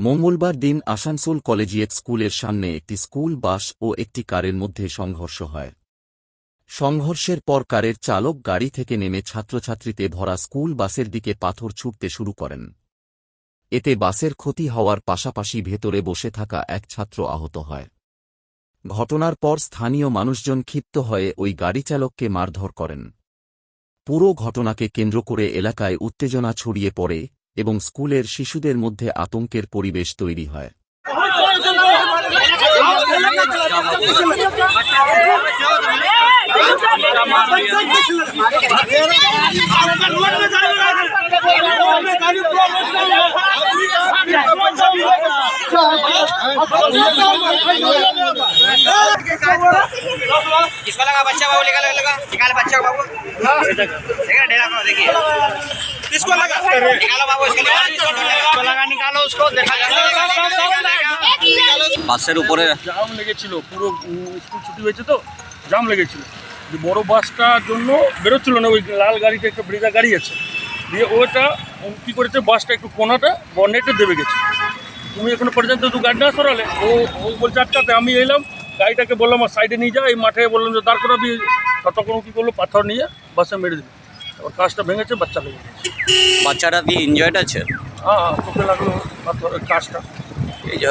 মঙ্গলবার দিন আসানসোল কলেজিয়েট স্কুলের সামনে একটি স্কুল, বাস ও একটি কারের মধ্যে সংঘর্ষ হয়। সংঘর্ষের পর কারের চালক গাড়ি থেকে নেমে ছাত্রছাত্রীতে ভরা স্কুল, বাসের দিকে পাথর ছুটতে শুরু করেন। এতে বাসের ক্ষতি হওয়ার পাশাপাশি ভেতরে বসে থাকা এক ছাত্র আহত হয়। ঘটনার পর স্থানীয় মানুষজন ক্ষিপ্ত হয়ে ওই গাড়িচালককে মারধর করেন। পুরো ঘটনাকে কেন্দ্র করে এলাকায় উত্তেজনা ছড়িয়ে পড়ে এবং স্কুলের শিশুদের মধ্যে আতঙ্কের পরিবেশ তৈরি হয় किसको लगा बच्चा बाबू निकाल लगा निकाल बच्चा को बाबू देखिए डेरा को देखिए किसको लगा निकालो बाबू इसको निकालो लगा निकालो उसको देखा বাসের উপরে জাম লেগেছিল পুরো উম, স্কুল ছুটি হয়েছে তো জাম লেগেছিল যে বড় বাসটার জন্য বেরোচ্ছিল না ওই লাল গাড়িটা একটা ব্রেজা গাড়ি আছে দিয়ে ওটা উম, কি করেছে বাসটা একটু কোনাটা বনেটে দেবে গেছে তুমি এখনো পর্যন্ত তো গাড়ি না সরালে ও ও বলছে আটকাতে আমি এলাম গাড়িটাকে বললাম আমার সাইডে নিয়ে যা এই মাঠে বললাম যে দাঁড় করাবি ততক্ষণ কী করলো পাথর নিয়ে বাসে মেরে দিল ওর কাজটা ভেঙেছে বাচ্চা ভেঙে গেছে বাচ্চাটা কি ইনজয়েড আছে হ্যাঁ চোখে লাগল কাজটা এই যে